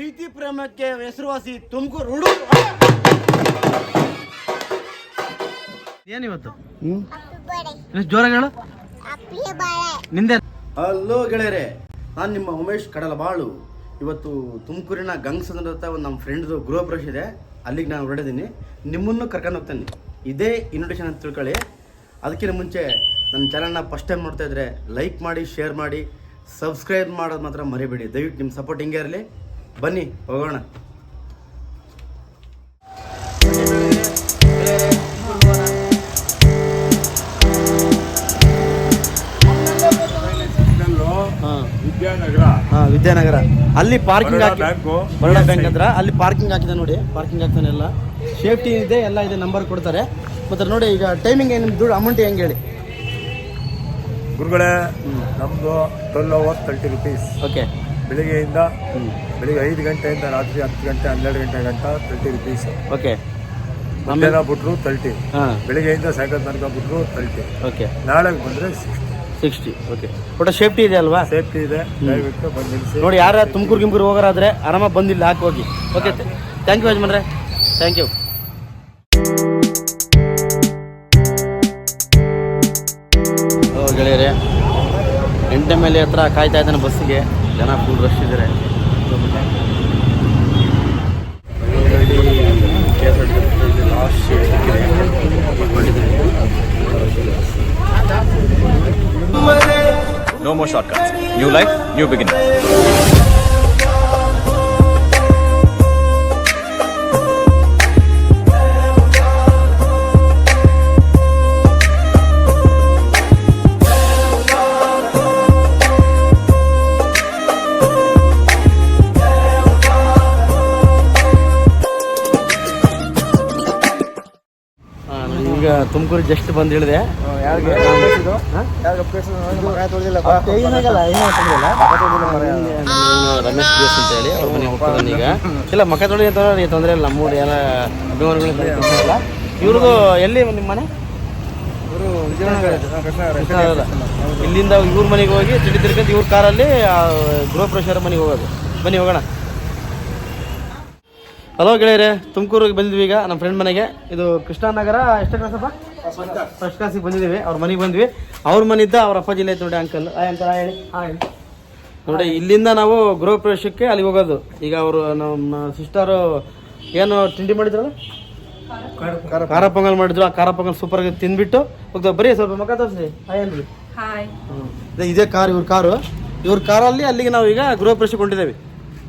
ಪ್ರೀತಿ ಪ್ರೇಮಕ್ಕೆ ಹೆಸರುವಾಸಿ ತುಮಕೂರು ಹುಡುಗರು ಏನಿವತ್ತು? ಎಷ್ಟು ಜೋರಾಗಿ ಹೇಳು. ನಿಂದೆ. ಹಲೋ ಗೆಳೆಯರೆ ನಾನು ನಿಮ್ಮ ಉಮೇಶ್ ಕಡಲಬಾಳು. ಇವತ್ತು ತುಮಕೂರಿನ ಗಂಗಸಂದ್ರ ಅಂತ ಒಂದು ನಮ್ಮ ಫ್ರೆಂಡ್ದು ಗೃಹ ಪ್ರವೇಶ ಇದೆ. ಅಲ್ಲಿಗೆ ನಾನು ಹೊರಡಿದ್ದೀನಿ ನಿಮ್ಮನ್ನು ಕರ್ಕೊಂಡು ಹೋಗ್ತೇನೆ. ಇದೇ ಇನ್ವಿಟೇಷನ್ ಅಂತ ತಿಳ್ಕೊಳ್ಳಿ. ಅದಕ್ಕಿಂತ ಮುಂಚೆ ನನ್ನ ಚಾನಲ್ನ ಫಸ್ಟ್ ಟೈಮ್ ನೋಡ್ತಾ ಇದ್ರೆ ಲೈಕ್ ಮಾಡಿ ಶೇರ್ ಮಾಡಿ ಸಬ್ಸ್ಕ್ರೈಬ್ ಮಾಡೋದು ಮಾತ್ರ ಮರಿಬೇಡಿ. ದಯವಿಟ್ಟು ನಿಮ್ಮ ಸಪೋರ್ಟ್ ಹಿಂಗೆ ಇರಲಿ. ಬನ್ನಿ ಹೋಗೋಣ. ಹಾಂ. ವಿದ್ಯಾನಗರ. ಹಾಂ ವಿದ್ಯಾನಗರ. ಅಲ್ಲಿ ಪಾರ್ಕಿಂಗ್ ಹಾಕಿ ಬರೋಣ ಬರೋಡಾ ಬ್ಯಾಂಕ್ ಹತ್ರ. ಅಲ್ಲಿ ಪಾರ್ಕಿಂಗ್ ಹಾಕಿದೆ ನೋಡಿ. ಪಾರ್ಕಿಂಗ್ ಹಾಕ್ತಾನೆ ಎಲ್ಲ. ಸೇಫ್ಟಿ ಇದೆ ಎಲ್ಲ ಇದೆ ನಂಬರ್ ಕೊಡ್ತಾರೆ. ಮತ್ತೆ ನೋಡಿ ಈಗ ಟೈಮಿಂಗ್ ಏನು ದುಡ್ಡು ಅಮೌಂಟ್ ಹೆಂಗೆ ಹೇಳಿ? ಗುರುಗಳೇ ನಮ್ದು twelve hours thirty rupees okay ಬೆಳಿಗ್ಗೆಯಿಂದ ಬೆಳಿಗ್ಗೆ ಐದು ಗಂಟೆಯಿಂದ ರಾತ್ರಿ ಹತ್ತು ಗಂಟೆ ಹನ್ನೆರಡು ಗಂಟೆ ಗಂಟ ತರ್ಟಿ ರುಪೀಸ್ ಓಕೆ ಮಧ್ಯಾಹ್ನ ಬಿಟ್ಟರು ತರ್ಟಿ ಬೆಳಿಗ್ಗೆಯಿಂದ ಸಾಯಂಕಾಲ ತನಕ ಬಿಟ್ಟರು ತರ್ಟಿ ಓಕೆ ನಾಳೆ ಬಂದರೆ ಸಿಕ್ಸ್ಟಿ ಸಿಕ್ಸ್ಟಿ ಓಕೆ ಒಟ್ಟು ಸೇಫ್ಟಿ ಇದೆ ಅಲ್ವಾ? ಸೇಫ್ಟಿ ಇದೆ. ದಯವಿಟ್ಟು ಬಂದು ನಿಲ್ಲಿಸಿ ನೋಡಿ ಯಾರು ತುಮಕೂರು ಗಿಮ್ಕೂರು ಹೋಗೋರಾದ್ರೆ ಆರಾಮಾಗಿ ಬಂದಿಲ್ಲ ಹಾಕಿ ಹೋಗಿ. ಓಕೆ ಥ್ಯಾಂಕ್ ಯು ಯಜಮಾನ್ರೆ. ಥ್ಯಾಂಕ್ ಯು ಗೆಳೆಯರೆ. ಎಂಟನೇ ಮೇಲೆ ಹತ್ರ ಕಾಯ್ತಾ ಇದ್ದಾನೆ ಬಸ್ಸಿಗೆ. ಜನ ಫುಲ್ ರಶ್ ಇದ್ರೆ. Last shake no more shortcuts new life new beginning Tumakuru just ಬಂದು ಇಳಿದೆ. ರಮೇಶ್ ದೇಸ್ ಅಂತ ಹೇಳಿ ಅವ್ರ ಮನೆ ಹೋಗ್ತಾನೆ ಈಗ. ಇಲ್ಲ ಮಕ್ಕ ತೊಳಿ ಅಂತ ತೊಂದರೆ ಇಲ್ಲ. ನಮ್ಮೂರು ಎಲ್ಲ ಅಭಿಮಾನಿಗಳು ಇವ್ರದ್ದು ಎಲ್ಲಿ ನಿಮ್ಮ ಮನೆ. ಇಲ್ಲಿಂದ ಇವ್ರ ಮನೆಗೆ ಹೋಗಿ ತಿಳಿ ತಿರ್ಕೊಂಡು ಇವ್ರ ಕಾರಲ್ಲಿ ಗೃಹ ಪ್ರವೇಶರ ಮನೆಗೆ ಹೋಗೋದು. ಬನ್ನಿ ಹೋಗೋಣ. ಹಲೋ ಗೆಳೆಯರೆ. ತುಮಕೂರಿಗೆ ಬಂದಿದ್ವಿ ಈಗ ನಮ್ಮ ಫ್ರೆಂಡ್ ಮನೆಗೆ. ಇದು ಕೃಷ್ಣನಗರ ಎಷ್ಟು ಕ್ಲಾಸಪ್ಪ ಫಸ್ಟ್ ಕ್ಲಾಸಿಗೆ ಬಂದಿದ್ದೀವಿ. ಅವ್ರ ಮನೆಗೆ ಬಂದ್ವಿ. ಅವ್ರ ಮನೆಯಿಂದ ಅವ್ರ ಅಪ್ಪಾಜಿ ಐತೆ ನೋಡಿ ಅಂಕಲ್ ಹಾಯ್ ಅಂಕಲ್ ಹಾಯ್ ಹೇಳಿ. ನೋಡಿ ಇಲ್ಲಿಂದ ನಾವು ಗೃಹ ಪ್ರವೇಶಕ್ಕೆ ಅಲ್ಲಿಗೆ ಹೋಗೋದು. ಈಗ ಅವರು ನಮ್ಮ ಸಿಸ್ಟರು ಏನು ತಿಂಡಿ ಮಾಡಿದ್ರಲ್ಲ? ಖಾರ ಪೊಂಗಲ್. ಮಾಡಿದ್ರು. ಆ ಖಾರ ಪೊಂಗಲ್ ಸೂಪರ್ ಆಗಿ ತಿಂದ್ಬಿಟ್ಟು ಹೋಗ್ತಾವೆ ಬರೀ ಸ್ವಲ್ಪ ಮಕ್ಕ ತೋರಿಸಿ. ಹಾಯ್ ಅನ್ರಿ ಹಾಯ್ ಇದೆ- ಇದೇ ಕಾರ್ ಇವ್ರ ಕಾರು ಇವ್ರ ಕಾರಲ್ಲಿ ಅಲ್ಲಿಗೆ ನಾವು ಈಗ ಗೃಹ ಪ್ರವೇಶಕ್ಕೆ ಹೊಂಟಿದ್ದೇವೆ.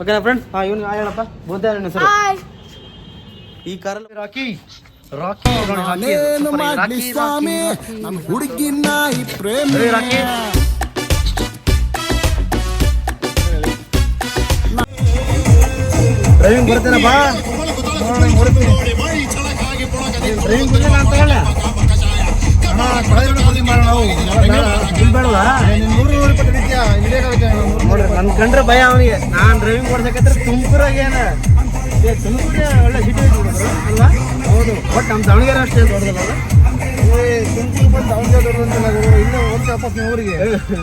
ಓಕೆನಾ ಫ್ರೆಂಡ್ಸ್ ಹಾಂ ಇವನು ಹೇಳಪ್ಪ. ಬುದ್ಧ ಹೆಸರು. ಈ ಕಾರಲ್ಲಿ ರಾಕಿ ರಾಕಿ ರಾಕಿ. ಸ್ವಾಮಿ. ನಮ್ಮ ಹುಡುಗಿನ ಈ ಪ್ರೇಮ. ರಾಕಿ. ಡ್ರೈವಿಂಗ್ ಬರ್ತೇನಪ್ಪ ಡ್ರೈವಿಂಗ್ ಬಂದಿಲ್ಲ ಅಂತ ಹೇಳ. ನೋಡ್ರಿ ನನ್ ಕಂಡ್ರೆ ಭಯ ಅವನಿಗೆ. ನಾನ್ ಡ್ರೈವಿಂಗ್ ಮಾಡ್ಬೇಕಂದ್ರೆ ತುಮಕೂರಾಗ ಏನ? ತುಮಕೂರೇ ಒಳ್ಳೆ ಸಿಟಿ ಅಲ್ವಾ? ಹೌದು. ಬಟ್ ನಮ್ಮ ದಾವಣಗೆರೆ ಅಷ್ಟೇ ದೊಡ್ಡದಲ್ಲ.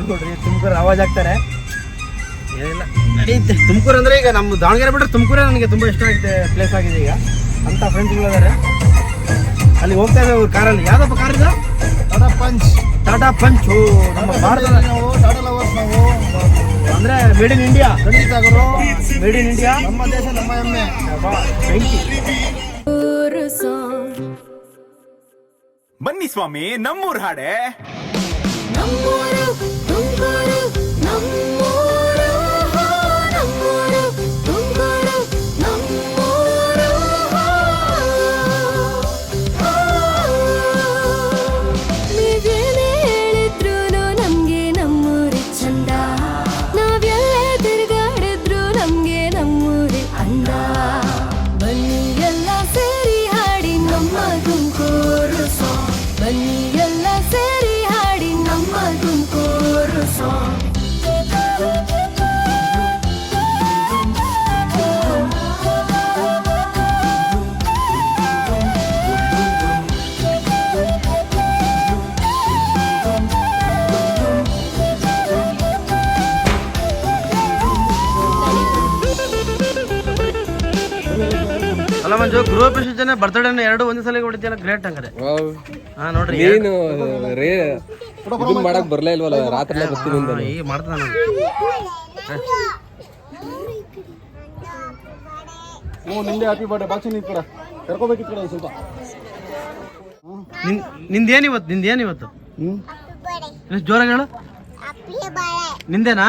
ನೋಡ್ರಿ ತುಮಕೂರು ಆವಾಜ್ ಆಗ್ತಾರೆ ಏನಿಲ್ಲ ನಡೀತೆ ತುಮಕೂರು ಅಂದ್ರೆ ಈಗ ನಮ್ಮ ದಾವಣಗೆರೆ ಬಿಟ್ಟರೆ ತುಮಕೂರೇ ನನಗೆ ತುಂಬಾ ಇಷ್ಟ ಆಗಿದೆ ಪ್ಲೇಸ್ ಆಗಿದೆ ಈಗ. ಅಂತ ಫ್ರೆಂಡ್ಸ್ಗಳಿದ್ದಾರೆ ಅಲ್ಲಿ ಹೋಗ್ತಾ ಇದ್ದಾರೆ ಅವ್ರ ಕಾರಲ್ಲಿ. ಯಾವ್ದಪ್ಪ ಕಾರ್ ಇದು? ಟಾಟಾ ಪಂಚ್ ಟಾಟಾ ಪಂಚ್ ನಮ್ಮ ಭಾರತದ ನಾವು ಟಾಟಾ ಲವರ್ಸ್ ನಾವು. ಅಂದ್ರೆ ಮೇಡ್ ಇನ್ ಇಂಡಿಯಾ ಖಂಡಿತ ಗುರು. ಮೇಡ್ ಇನ್ ಇಂಡಿಯಾ ನಮ್ಮ ದೇಶ ನಮ್ಮ ಹೆಮ್ಮೆ. ಬನ್ನಿ ಸ್ವಾಮಿ ನಮ್ಮೂರ್ ಹಾಡೆ. ನಮ್ಮೂರು ಪ್ರವೇಶ ಜನ ಬರ್ತಡೇ ಎರಡು ಒಂದೇ ಸಲ ಹೊಡಿತಿಯಲ್ಲ? ಗ್ರೇಟ್ ಹಂಗಾರೆ ಹಾ ನೋಡ್ರಿ ಏನು ರೇ ಇದು ಮಾಡಕ್ ಬರ್ಲೇ ಇಲ್ವಲ್ಲ? ರಾತ್ರಿ ಬರ್ತೀನಿ ನಾನು. ಈ ಮಾಡ್ತಾನೆ ಓ ಹ್ಞೂ ನಿಂದೆ ಹ್ಯಾಪಿ ಬರ್ಡೇ ಬಾಚಿ ನೀನು ಕೂಡ ಕರ್ಕೋಬೇಕಿತ್ತು ಕಡೆ ಸ್ವಲ್ಪ. ನಿಂದೇನ್ ಇವತ್ತು? ನಿಂದೇನ್ ಇವತ್ತು? ಎಷ್ಟು ಜೋರಾಗಿ ಹೇಳು. ನಿಂದೇನಾ?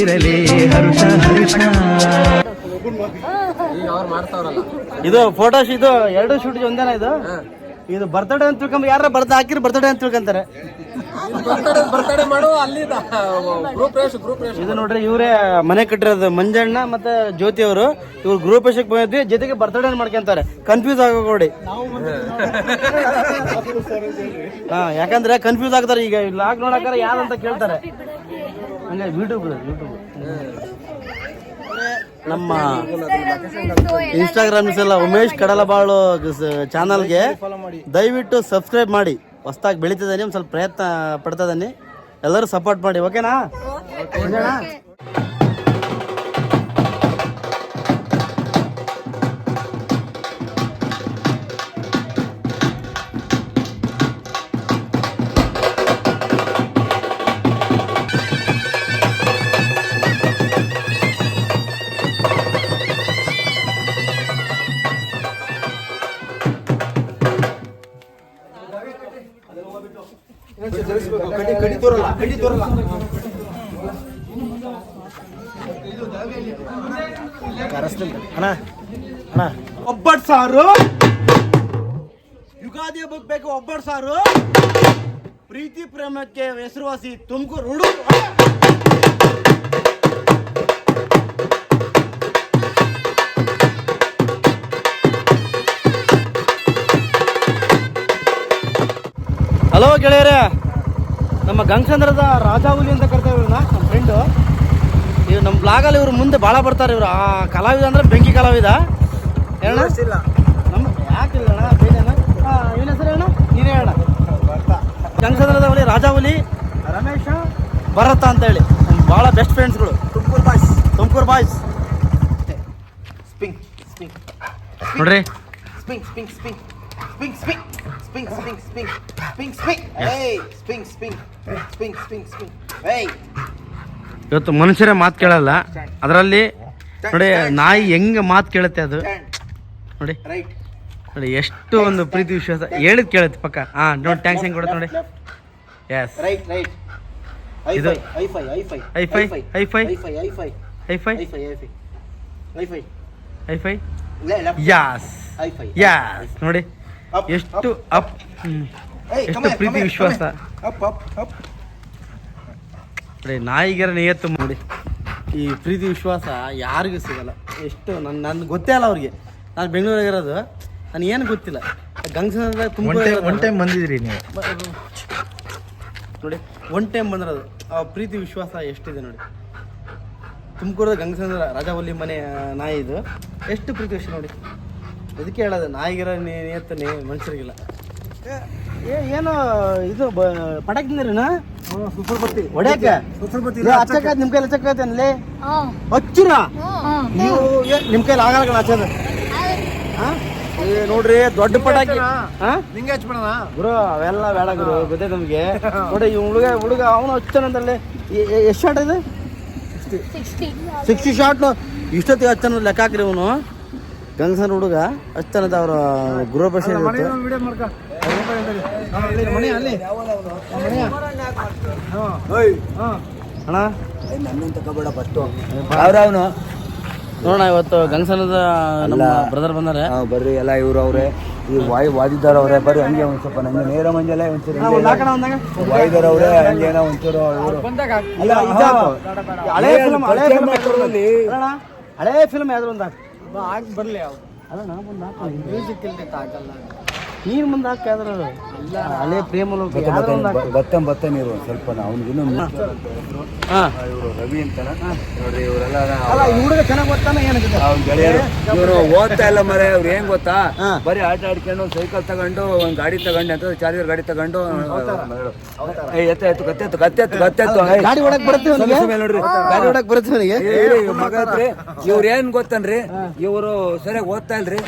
ಇರಲಿ ಹರುಷ ಹರುಷ. ಇದು ಫೋಟೋ ಇದು ಎರಡು ಶೂಟ್ ಒಂದೇನ ಇದು? ಇದು ಬರ್ತಡೇ ಅಂತ ತಿಳ್ಕೊಂಬ ಯಾರ ಬರ್ತ ಹಾಕಿರ್ ಬರ್ತಡೇ ಅಂತ ತಿಳ್ಕೊಂತಾರೆ. ಇದು ನೋಡ್ರಿ ಇವರೇ ಮನೆ ಕಟ್ಟಿರೋದು ಮಂಜಣ್ಣ ಮತ್ತೆ ಜ್ಯೋತಿ ಅವರು. ಇವ್ರು ಗ್ರೂಪ್ ಎಷ್ಟಕ್ಕೆ ಬಂದಿದ್ವಿ ಜೊತೆಗೆ ಬರ್ತಡೇ ಮಾಡ್ಕೊಂತಾರೆ. ಕನ್ಫ್ಯೂಸ್ ಆಗೋಡಿ ಹಾ. ಯಾಕಂದ್ರೆ ಕನ್ಫ್ಯೂಸ್ ಆಗ್ತಾರೆ ಈಗ. ಲಾಕ್ ನೋಡಕ್ಕಾರ ಯಾರಂತ ಕೇಳ್ತಾರೆ. ಯೂಟ್ಯೂಬ್ ಯೂಟ್ಯೂಬ್ ನಮ್ಮ ಇನ್ಸ್ಟಾಗ್ರಾಮ್ ಎಲ್ಲ ಉಮೇಶ್ ಕಡಲಬಾಳು ಚಾನಲ್ಗೆ ದಯವಿಟ್ಟು ಸಬ್ಸ್ಕ್ರೈಬ್ ಮಾಡಿ. ಹೊಸ್ದಾಗಿ ಬೆಳೀತಿದ್ದಾನೆ ಒಂದು ಸ್ವಲ್ಪ ಪ್ರಯತ್ನ ಪಡ್ತಾ ಇದ್ದಾನೆ. ಎಲ್ಲರೂ ಸಪೋರ್ಟ್ ಮಾಡಿ ಓಕೆನಾ ಅಣ್ಣ ಸಾರು. ಯುಗಾದಿ ಹಬ್ಬಕ್ಕೆ ಬೇಕು ಸಾರು. ಪ್ರೀತಿ ಪ್ರೇಮಕ್ಕೆ ಹೆಸರುವಾಸಿ ತುಮಕೂರು ನಮ್ಮ ಗಂಗಸಂದ್ರದ ರಾಜಾಹುಲಿ ಅಂತ ಕರ್ತಾರೆ ಇವ್ರನ್ನ ನಮ್ಮ ಫ್ರೆಂಡು ಇವ್ರು ನಮ್ಮ ಬ್ಲಾಗಲ್ಲಿ ಇವರು ಮುಂದೆ ಭಾಳ ಬರ್ತಾರೆ ಇವರು. ಆ ಕಲಾವಿದ ಅಂದರೆ ಬೆಂಕಿ ಕಲಾವಿದ. ಹೇಳ ನಮ್ಮ ಯಾಕಿಲ್ಲ ಅಣ್ಣ? ಬೇಜಾನ ಇವನ ಹೆಸರು ಹೇಳ ನೀನೇ ಹೇಳ ಗಂಗಸಂದ್ರದ ಹುಲಿ ರಾಜಾಹುಲಿ ರಮೇಶ. ಭರತ ಅಂತ ಹೇಳಿ. ಭಾಳ ಬೆಸ್ಟ್ ಫ್ರೆಂಡ್ಸ್ಗಳು ತುಮಕೂರು ಬಾಯ್ಸ್. ತುಮಕೂರು ಬಾಯ್ಸ್. ಸ್ಪಿಂಗ್ ಸ್ಪಿಂಗ್. ನೋಡ್ರಿ. ಸ್ಪಿಂಗ್ ಸ್ಪಿಂಗ್ ಸ್ಪಿಂಗ್. ಸ್ಪಿಂಗ್ ಸ್ಪಿಂಗ್ ಸ್ಪಿಂಗ್ ಸ್ಪಿಂಗ್ spink. Spink, spink. Hey, spink, spink. Spink, spink. Hey. ಇವತ್ತು ಮನುಷ್ಯರೇ ಮಾತು ಕೇಳಲ್ಲ. ಅದರಲ್ಲಿ ನೋಡಿ ನಾಯಿ ಹೆಂಗೆ ಮಾತು ಕೇಳುತ್ತೆ ಅದು? ನೋಡಿ. ನೋಡಿ ಎಷ್ಟು ಒಂದು ಪ್ರೀತಿ ವಿಶ್ವಾಸ. ಹೇಳಿದ್ ಕೇಳುತ್ತೆ ಪಕ್ಕ. ಹಾಂ ನೋಡಿ ಟ್ಯಾಂಕ್ಸ್ ಹೆಂಗೆ ಕೊಡುತ್ತೆ ನೋಡಿ. ಎಸ್ ಇದು ಐ ಫೈ ಐ ಫೈ ಐ ಫೈ ಐ ಫೈ ಐ ಫೈ ಐ ಫೈ ಯಾಸ್ ಯಾಸ್ ನೋಡಿ ಎಷ್ಟು ಅಪ್ ಎಷ್ಟು ಪ್ರೀತಿ ವಿಶ್ವಾಸ. ನಾಯಿಗರ ನಿಯತ್ತು ನೋಡಿ ಈ ಪ್ರೀತಿ ವಿಶ್ವಾಸ ಯಾರಿಗೂ ಸಿಗಲ್ಲ. ಎಷ್ಟು ನನ್ನ ನನ್ಗೆ ಗೊತ್ತೇ ಅಲ್ಲ ಅವ್ರಿಗೆ. ನಾನು ಬೆಂಗಳೂರಾಗಿರೋದು ನಾನು ಏನು ಗೊತ್ತಿಲ್ಲ. ಗಂಗಸಂದ್ರ ತುಂಬ ಒನ್ ಟೈಮ್ ಬಂದಿದ್ರಿ ನೀವು. ನೋಡಿ ಒನ್ ಟೈಮ್ ಬಂದಿರೋದು. ಆ ಪ್ರೀತಿ ವಿಶ್ವಾಸ ಎಷ್ಟಿದೆ ನೋಡಿ. ತುಮಕೂರದ ಗಂಗಸಂದ್ರ ರಾಜಾವಲ್ಲಿ ಮನೆ ನಾಯಿ ಇದು. ಎಷ್ಟು ಪ್ರೀತಿ ವಿಶ್ವಾಸ ನೋಡಿ. ಅದಕ್ಕೆ ಹೇಳೋದು ನಾಯಿಗಿರೋ ನಿಯತ್ತು ನೀ ಮನುಷ್ಯರಿಗಿಲ್ಲ. ಏನು ಇದು ಬ ಸೂಪರ್ ಬತ್ತಿ ಹೊಡ್ಯಾಕ ಹಚ್ಚಕ ನಿಮ್ ಕೈಲಿ ಹಚ್ಚಿರ? ನೀವು ನಿಮ್ ಕೈಲಿ ಆಗಲ್ಲ ಹಚ್ಚೋದು ನೋಡ್ರಿ ದೊಡ್ಡ ಪಟಾಕಿ. ಹಾ? ನಿಂಗೆ ಹಚ್ಬಿಡೋಣ ಗುರು ಅವೆಲ್ಲ ಬೇಡ ಗುರು ಗೊತ್ತೈತೆ ನಮಗೆ. ನೋಡಿ ಈ ಹುಡುಗ ಹುಡುಗ ಅವನು ಹಚ್ಚಾನಂತಲ್ಲಿ ಎಷ್ಟು ಶಾಟ್ ಇದೆ? ಸಿಕ್ಸ್ಟಿ. ಶಾಟ್ ಇಷ್ಟೊತ್ತಿಗೆ ಹಚ್ಚಾನ ಲೆಕ್ಕ ಹಾಕ್ರಿ ಅವನು. ಗಂಗಸನ್ ಹುಡುಗ ಹಚ್ಚಾನದ ಅವ್ರ ಗೃಹ ಪ್ರವೇಶ ಅಣ್ಣ ನೋಡೋಣ ಇವತ್ತು ಗಂಗಸನದ ನಮ್ಮ ಬ್ರದರ್ ಬಂದಾರೆ. ಬರ್ರಿ ಎಲ್ಲ ಇವ್ರು ಅವ್ರೆ. ಈ ವಾಯು ವಾದಿದಾರ ಅವರೇ. ಬರ್ರಿ ಹಂಗೆ ಒಂದು ಸ್ವಲ್ಪ ನಂಗೆ ನೇರ ಮಂಜಲ್ಲ ಒಂಚೂರು ವಾಯಿದಾರ ಅವ್ರೆ ಹಂಗೆ ಹಂಗೇನೋ ಒಂಚೂರು ಹಳೆ ಫಿಲ್ಮ್ ಹಳೆ ಪರಿಚಯ ಫಿಲ್ಮ್ ಮಾಡ್ಕೊಡೋದಲ್ಲಿ. ಅಣ್ಣ ಹಳೆ ಫಿಲ್ಮ್ ಯಾವ್ದು ಒಂದು ಹಾಕು ಬರ್ಲಿ ಅಲ್ಲ ನಾ ಬಂದು ಮ್ಯೂಸಿಕ್ ಇಲ್ಲದೆ ಆಗಲ್ಲ. ನೀನು ಮುಂದೆ ಹಾಕಿ ಯಾವ್ದಾರು ಹಳೆ ಪ್ರೇಮ ಭತ್ತ ಭತ್ತ ನೀರು ಸ್ವಲ್ಪ ಅವ್ನಿಗೆ ಇನ್ನೊಂದು ಇವರು ರವಿ ಅಂತಾನ? ನೋಡ್ರಿ ಇವರೆಲ್ಲ ಹುಡುಗ ಚೆನ್ನಾಗಿ ಗೊತ್ತಾನ ಅವ್ನ ಗೆಳೆಯರು ಇವರು ಓದ್ತಾ ಇಲ್ಲ ಮರೆ ಅವ್ರು ಏನ್ ಗೊತ್ತಾ? ಹಾ. ಬರೀ ಆಟ ಆಡ್ಕೊಂಡು ಸೈಕಲ್ ತಗೊಂಡು ಒಂದ್ ಗಾಡಿ ತಗೊಂಡು ಅಂತ ಚಾರ್ಜರ್ ಗಾಡಿ ತಗೊಂಡು ಏ, ಎತ್ತ ಎತ್ತು ಕತ್ತೆ ಎತ್ತು ಕತ್ತೆತ್ತು. ಏ, ಗಾಡಿ ಹೊಡಕ್ ಬರುತ್ತೆ ನೋಡ್ರಿ. ಗಾಡಿ ಹೊಡಕ್ ಬರುತ್ತೆ ನನಗೆ ಮಗ ಇವ್ರ ಏನ್ ಗೊತ್ತನ್ರಿ? ಇವರು ಸರಿಯಾಗಿ ಓದ್ತಾ ಇಲ್ರಿ.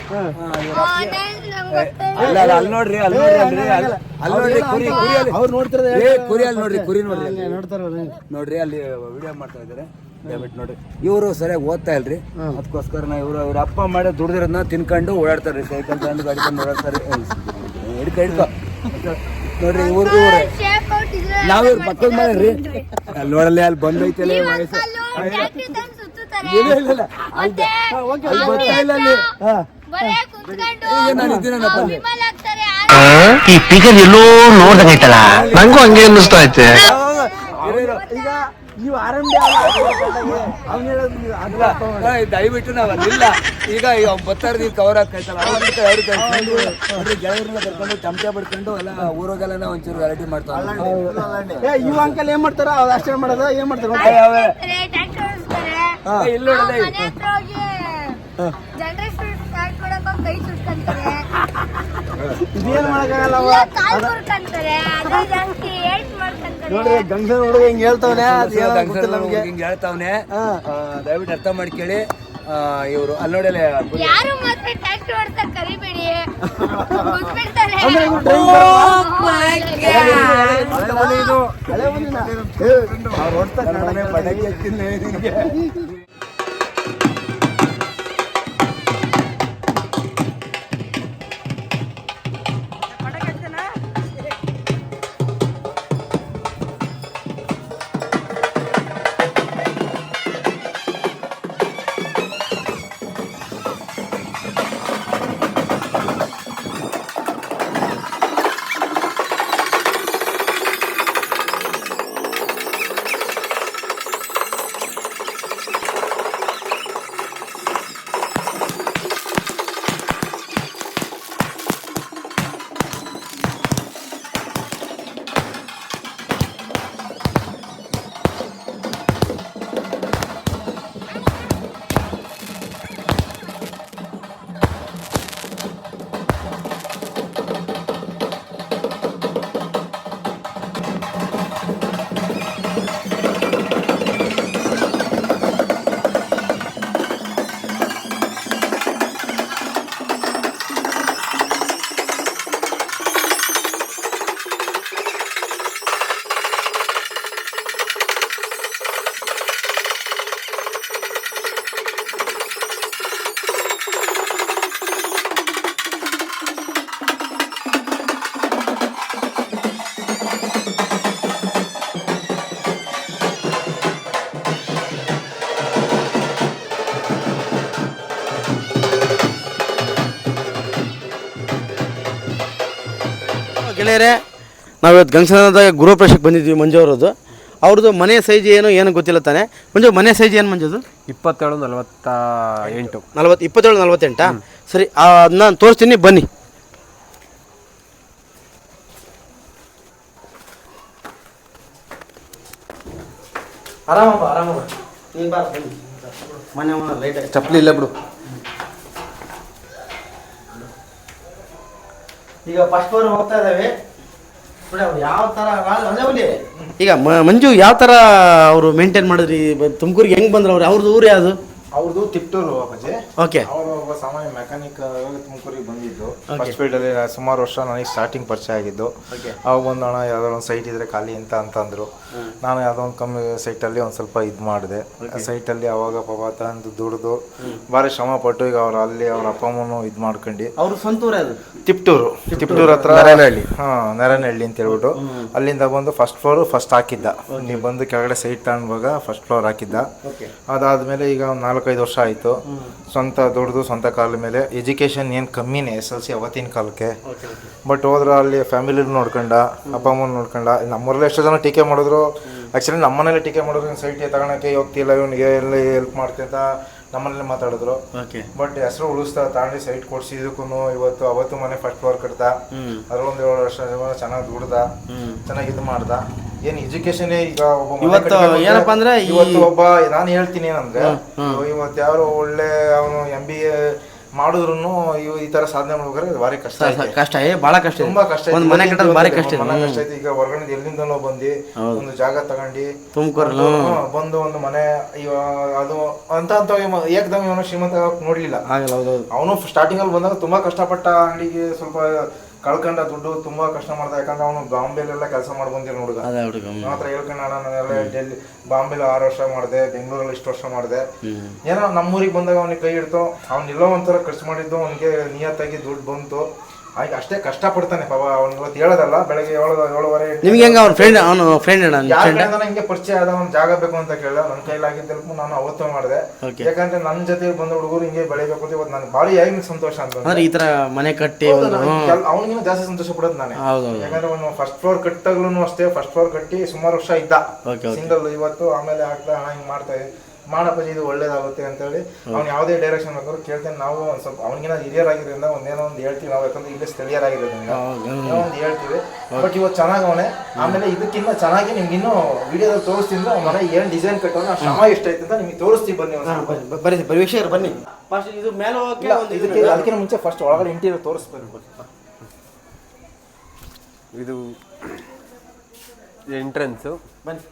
ಅಲ್ಲ ನೋಡ್ರಿ ಅಲ್ಲಿ ನೋಡ್ರಿ ಅಲ್ರಿ ಅಲ್ಲಿ ಅಲ್ಲಿ ನೋಡ್ರಿ ಕುರಿ ಕುರಿ ಅಲ್ಲಿ ಅವ್ರು ನೋಡ್ತಾರೆ ಏ ಕುರಿ ಅಲ್ಲಿ ನೋಡ್ರಿ ಕುರಿ ನೋಡ್ರಿ ಅಲ್ಲಿ. ನೋಡ್ತಾರ ನೋಡ್ರಿ ಅಲ್ಲಿ ವಿಡಿಯೋ ಮಾಡ್ತಾ ಇದ್ದಾರೆ ದಯವಿಟ್ಟು ನೋಡ್ರಿ. ಇವರು ಸರಿಯಾಗಿ ಓದ್ತಾ ಇಲ್ರಿ. ಅದಕ್ಕೋಸ್ಕರ ನಾ ಇವರು ಅವ್ರ ಅಪ್ಪ ಮಾಡಿ ದುಡ್ದಿರೋದನ್ನ ತಿನ್ಕೊಂಡು ಓಡಾಡ್ತಾರೆ. ಸೈಕಲ್ ತಂದು ಗಾಡಿ ತಂದು ಓಡಾಡ್ತಾರೆ. ಹಿಡ್ಕೊ ಹಿಡ್ಕೊ. ನೋಡ್ರಿ ಇವ್ರು. ಇವ್ರೆ ನಾವ್ ಇವ್ರ ಪಕ್ಕದ ಮನೆ ರೀ. ಅಲ್ಲಿ ನೋಡಲ್ಲ ಅಲ್ಲಿ ಬಂದೈತಲ್ಲ ವಯಸ್ಸು. ಇಲ್ಲ ಇಲ್ಲ ಅಲ್ಲಿ ಬರ್ತಾ ಇಲ್ಲ ಅಲ್ಲಿ. ಈ ಪಿಗರ್ ಎಲ್ಲೋ ನೋಡ್ದಂಗೈತಲ್ಲ? ನಂಗೂ ಹಂಗೆ ಅನ್ನಿಸ್ತಾ ಐತೆ. ಈಗ ನೀವು ದಯವಿಟ್ಟು ನಾವ್ ಅಲ್ಲಿಲ್ಲ. ಈಗ ಬರ್ತಾರ ನೀವು ಕವರ್ ನೋಡ್ರಿ ಗೆಳೆಯರನ್ನ ಕರ್ಕೊಂಡು ಟಮಟೆ ಬಡ್ಕೊಂಡು ಎಲ್ಲ ಊರೋಗೆಲ್ಲ ಒಂಚೂರು ವೆರೈಟಿ ಮಾಡ್ತಾರೆ ಏ ಇವ್ ಅಂಕಲ್ ಏನ್ ಮಾಡ್ತಾರ ಅವ್ರು ಅಷ್ಟೇ ಮಾಡೋದ? ಏನ್ ಮಾಡ್ತಾರ? ಇಲ್ಲಿ ನೋಡಲ್ಲ ಜನರೇಷನ್ ಸ್ಟಾರ್ಟ್ ಮಾಡಕ್ ಹೋಗಿ ಕೈ ಸುಟ್ಕೊಂತಾರೆ ಇದೇನ್ ಮಾಡಕ್ಕಾಗಲ್ಲ ಅವ. ಇಲ್ಲ ಕಾಲ್ ಮುರ್ಕಂತಾರೆ ಅದೇ ಜಾಸ್ತಿ ನೋಡ್ರಿ ಹುಡುಗ ಹಿಂಗ್ ಹೇಳ್ತಾವನೆ ಅದು ಏನೋ ಗೊತ್ತಿಲ್ಲ ನಮ್ಗೆ. ಹಿಂಗೆ ಹೇಳ್ತಾವನೆ. ದಯವಿಟ್ಟು ಅರ್ಥ ಮಾಡ್ಕೊಳ್ಳಿ. ಇವರು ಅಲ್ಲಿ ನೋಡಲ್ಲ ಯಾರು ಮತ್ತೆ ಟ್ಯಾಕ್ಸಿ ಓಡ್ಸಕ್ ಕರಿಬೇಡಿ. ಅವ್ರು ಪಟಾಕಿ ನಾವಿವತ್ತು ಗಂಗಸನದಾಗ ಗೃಹಪ್ರವೇಶಕ್ಕೆ ಬಂದಿದ್ದೀವಿ ಮಂಜು ಅವರದ್ದು. ಅವ್ರದ್ದು ಮನೆ ಸೈಜ್ ಏನು ಏನು ಗೊತ್ತಿಲ್ಲ ತಾನೆ. ಮಂಜು ಮನೆ ಸೈಜ್ ಏನು ಮಂಜದು ಇಪ್ಪತ್ತೇಳು ನಲವತ್ತ ಎಂಟು. ನಲವತ್ತು ಇಪ್ಪತ್ತೇಳು ನಲವತ್ತೆಂಟ? ಸರಿ ಅದನ್ನ ತೋರಿಸ್ತೀನಿ ಬನ್ನಿ. ಆರಾಮಪ್ಪ ಆರಾಮಪ್ಪ. ನೀನು ಬಾ ಬನ್ನಿ. ಮನೆ ಲೈಟ್ ಚಪ್ಪಲಿ ಇಲ್ಲ ಬಿಡು. ಈಗ ಫಸ್ಟ್ ಫ್ಲೋರ್ ಹೋಗ್ತಾ ಇದ್ದಾವೆ. ಈಗ ಮ- ಮಂಜು ಯಾವ ಥರ ಅವರು ಮೇಂಟೈನ್ ಮಾಡಿದ್ರಿ? ತುಮಕೂರಿಗೆ ಹೆಂಗೆ ಬಂದ್ರು ಅವ್ರು? ಅವ್ರದ್ದು ಊರು ಯಾವುದು? ಅವ್ರದ್ದು ತಿಪ್ಟೂರು ಅಪ್ಪಾಜಿ. ಓಕೆ ಅವರು ಒಬ್ಬ ಸಾಮಾನ್ಯ ಮೆಕ್ಯಾನಿಕ್ ತುಮಕೂರಿಗೆ ಬಂದಿದ್ದು ಫಸ್ಟ್ ಫೀಲ್ಡ್ ಅಲ್ಲಿ ಸುಮಾರು ವರ್ಷ ನನಗೆ ಸ್ಟಾರ್ಟಿಂಗ್ ಪರಿಚಯ ಆಗಿದ್ದು. ಅವಾಗ ಒಂದು ಅಣ್ಣ ಯಾವ್ದಾದ್ರು ಒಂದು ಸೈಟ್ ಇದ್ರೆ ಖಾಲಿ ಅಂತ ಅಂತಂದ್ರು. ನಾನು ಯಾವುದೋ ಒಂದು ಕಮ್ಮಿ ಸೈಟಲ್ಲಿ ಒಂದು ಸ್ವಲ್ಪ ಇದು ಮಾಡಿದೆ. ಸೈಟಲ್ಲಿ ಅವಾಗ ಪಾಪ ತಂದು ದುಡ್ದು ಭಾರಿ ಶ್ರಮ ಪಟ್ಟು ಈಗ ಅವ್ರು ಅಲ್ಲಿ ಅವ್ರ ಅಪ್ಪ ಅಮ್ಮನು ಇದು ಮಾಡ್ಕೊಂಡು. ಅವ್ರ ಸ್ವಂತ ತಿಪ್ಟೂರು. ತಿಪ್ಟೂರ್. ಹತ್ರ ನರನಹಳ್ಳಿ. ಹಾ ನರನಹಳ್ಳಿ ಅಂತ ಹೇಳ್ಬಿಟ್ಟು. ಅಲ್ಲಿಂದ ಬಂದು ಫಸ್ಟ್ ಫ್ಲೋರ್ ಫಸ್ಟ್ ಹಾಕಿದ್ದ. ನೀವು ಬಂದು ಕೆಳಗಡೆ ಸೈಟ್ ತಗೊಂಡಾಗ ಫಸ್ಟ್ ಫ್ಲೋರ್ ಹಾಕಿದ್ದ. ಅದಾದಮೇಲೆ ಈಗ ನಾಲ್ಕೈದು ವರ್ಷ ಆಯಿತು. ಸ್ವಂತ ದುಡ್ದು ಸ್ವಂತ ಕಾಲ ಮೇಲೆ ಎಜುಕೇಷನ್ ಏನು ಕಮ್ಮಿನೇ ಎಸ್ ಎಲ್ ಸಿ ಅವತ್ತಿನ ಕಾಲಕ್ಕೆ. ಬಟ್ ಹೋದ್ರೆ ಅಲ್ಲಿ ಫ್ಯಾಮಿಲಿ ನೋಡ್ಕೊಂಡ ಅಪ್ಪ ಅಮ್ಮನ ನೋಡ್ಕೊಂಡ ನಮ್ಮೂರಲ್ಲಿ ಎಷ್ಟೋ ಜನ ಟೀಕೆ ಮಾಡಿದ್ರು. ಆ್ಯಕ್ಚುಲಿ ನಮ್ಮನೇಲಿ ಟೀಕೆ ಮಾಡಿದ್ರು ಸೈಟ್ ತಗೊಳಕ್ಕೆ ಹೋಗ್ತಿಲ್ಲ ಇವನಿಗೆ ಎಲ್ಲಿ ಹೆಲ್ಪ್ ಮಾಡ್ತೀನಿ ಅಂತ ನಮ್ಮನೇಲಿ ಮಾತಾಡಿದ್ರು. ಓಕೆ ಬಟ್ ಹೆಸರು ಉಳಿಸ್ತಾ ತಾಂಡಿ ಸೈಟ್ ಕೊಡ್ಸಿ ಇದಕ್ಕೂ ಇವತ್ತು ಅವತ್ತು ಮನೆ ಫಸ್ಟ್ ಫ್ಲೋರ್ ಕಟ್ತಾ ಅದ್ರೊಂದು ಏಳು ವರ್ಷ ಚೆನ್ನಾಗಿ ದುಡ್ದ. ಚೆನ್ನಾಗಿ ಇದು ಮಾಡ್ದ. ಏನ್ ಎಜುಕೇಶನ್ ಈಗ ಒಬ್ಬ ಏನಪ್ಪಾ ಅಂದ್ರೆ ಇವತ್ತು ಒಬ್ಬ ನಾನು ಹೇಳ್ತೀನಿ ಏನಂದ್ರೆ ಇವತ್ತು ಯಾರು ಒಳ್ಳೆ ಅವನು ಎಂ ಬಿ ಎ ಮಾಡಿದ್ರು ಇವ್ ಈ ತರ ಸಾಧನೆ ಮಾಡ್ಬೇಕಾದ್ರೆ ಭಾರಿ ಕಷ್ಟ ಐತೆ. ಕಷ್ಟ ಏ ಭಾಳ ಕಷ್ಟ. ತುಂಬಾ ಕಷ್ಟ ಒಂದು ಐತೆ. ಮನೆ ಕಟ್ಟೋದು ಭಾರಿ ಕಷ್ಟ ಇದೆ. ಮನೆ ಕಷ್ಟ ಐತೆ. ಈಗ ಹೊರಗಡೆ ಎಲ್ಲಿಂದನೋ ಬಂದು ಒಂದು ಜಾಗ ತಗೊಂಡು ತುಮಕೂರಲ್ಲಿ, ಒಂದು- ಹ್ಮ್, ಬಂದು ಒಂದು ಮನೆ ಇವ ಅದು ಅಂತ ಅಂತ ಏಕದಮ್ ಏಕ್ದಮ್ ಇವನು ಶ್ರೀಮಂತ ಆಗೋಕ್ ನೋಡ್ಲಿಲ್ಲ ಆಗಲ್ಲ ಹೌದೌದು ಅವನು ಸ್ಟಾರ್ಟಿಂಗ್ ಅಲ್ಲಿ ಬಂದಾಗ ತುಂಬಾ ಕಷ್ಟಪಟ್ಟ ಅಂಗಡಿಗೆ ಸ್ವಲ್ಪ ಕಳ್ಕೊಂಡ ದುಡ್ಡು ತುಂಬಾ ಕಷ್ಟ ಮಾಡ್ದ ಯಾಕಂದ್ರೆ ಅವನು ಬಾಂಬೆಲೆಲ್ಲ ಕೆಲಸ ಮಾಡಿ ಬಂದಿರೋ ಹುಡುಗ. ಅದೇ ಹುಡುಗ ನನ್ನ ಹತ್ರ ಹೇಳ್ಕೊಂಡ ನಾನೆಲ್ಲ ಡೆಲ್ಲಿ ಬಾಂಬೆಲಿ ಆರು ವರ್ಷ ಮಾಡಿದೆ ಬೆಂಗಳೂರಲ್ಲಿ ಇಷ್ಟು ವರ್ಷ ಮಾಡಿದೆ. ಏನೋ ನಮ್ಮೂರಿಗೆ ಬಂದಾಗ ಅವನಿಗೆ ಕೈ ಹಿಡ್ತು ಅವ್ನು ಎಲ್ಲೋ ಒಂಥರ ಖರ್ಚು ಮಾಡಿದ್ದು ಅವನಿಗೆ ನಿಯತ್ತಾಗಿ ದುಡ್ಡು ಬಂತು. ಆಗ ಅಷ್ಟೇ ಪಡ್ತಾನೆ ಪಾಪ. ಅವ್ನು ಇವತ್ತು ಹೇಳೋದಲ್ಲ ಬೆಳಗ್ಗೆ ಏಳು ಏಳುವರೆ ನಿಮ್ಗೆ ಹೆಂಗ ಅವ್ನ ಫ್ರೆಂಡ್ ಅವನು ಫ್ರೆಂಡ್ ಅಣ್ಣ ಯಾರ ಫ್ರೆಂಡ್ ಕಡೆಯಿಂದನೋ ಹಿಂಗೆ ಪರಿಚಯ ಆದ ಒಂದು ಜಾಗ ಬೇಕು ಅಂತ ಕೇಳಿದ. ನನ್ನ ಕೈಲಾಗಿದ್ದ ಹೆಲ್ಪ್ ನಾನು ಅವತ್ತು ಮಾಡಿದೆ. Okay. ಯಾಕಂದ್ರೆ ನನ್ನ ಜೊತೆ ಬಂದ ಹುಡುಗರು ಹಿಂಗೆ ಬೆಳಿಬೇಕು ಅಂತ ಇವತ್ತು ನನಗೆ ಭಾರಿ ಹೇಗೆ ಸಂತೋಷ ಅಂತ ಅಂದ್ರೆ ಈ ತರ ಮನೆ ಕಟ್ಟಿ ಒಂದು ಅವನಿಗಿನ ಜಾಸ್ತಿ ಸಂತೋಷ ಪಡೋದು ನಾನೇ. ಹೌದೌದು. ಯಾಕಂದ್ರೆ ಅವನು ಫಸ್ಟ್ ಫ್ಲೋರ್ ಕಟ್ಟಾಗ್ಲೂ ಅಷ್ಟೇ ಫಸ್ಟ್ ಫ್ಲೋರ್ ಕಟ್ಟಿ ಸುಮಾರು ವರ್ಷ ಇದ್ದ. Okay, okay. ಸಿಂಗಲ್ ಇವತ್ತು ಆಮೇಲೆ ಆಗ್ತಾ ಹಣ ಹಿಂಗ್ ಮಾಡ್ತಾ ಇದೆ. ಮಾಡಪ್ಪ ಇದು ಒಳ್ಳೇದಾಗುತ್ತೆ ಅಂತೇಳಿ ಅವ್ನು ಯಾವುದೇ ಡೈರೆಕ್ಷನ್ ಬೇಕಾದ್ರು ಕೇಳ್ತೇನೆ. ನಾವು ಒಂದು ಸ್ವಲ್ಪ ಅವನಿಗಿನ ಹಿರಿಯರ್ ಆಗಿರೋದ್ರಿಂದ ಒಂದೇನೋ ಒಂದು ಹೇಳ್ತೀವಿ ನಾವು ಯಾಕಂದ್ರೆ ಇಲ್ಲೇ ಸ್ಥಳೀಯರಾಗಿರೋದ್ರಿಂದ ಏನೋ ಒಂದು ಹೇಳ್ತೀವಿ. ಬಟ್ ಇವತ್ತು ಚೆನ್ನಾಗಿ ಅವನೇ ಆಮೇಲೆ ಇದಕ್ಕಿಂತ ಚೆನ್ನಾಗಿ ನಿಮ್ಗೆ ಇನ್ನೂ ವಿಡಿಯೋದಲ್ಲಿ ತೋರಿಸ್ತೀನಿ ಅವ್ನ ಮನೆ ಏನು ಡಿಸೈನ್ ಕಟ್ಟೋಣ ಆ ಶ್ರಮ ಆಯ್ತು ಅಂತ ನಿಮಗೆ ತೋರಿಸ್ತೀವಿ ಬನ್ನಿ ಒಂದು. ಬರೀ ಬರೀ ವೀಕ್ಷಕರು ಬನ್ನಿ. ಫಸ್ಟ್ ಇದು ಮೇಲೆ ಹೋಗಕ್ಕೆ ಒಂದು ಇದಕ್ಕೆ ಅದಕ್ಕಿಂತ ಮುಂಚೆ ಫಸ್ಟ್ ಒಳಗಡೆ ಇಂಟೀರಿಯರ್ ತೋರಿಸ್ಬೇಕು. ಇದು ಎಂಟ್ರೆನ್ಸು ಬನ್ನಿ.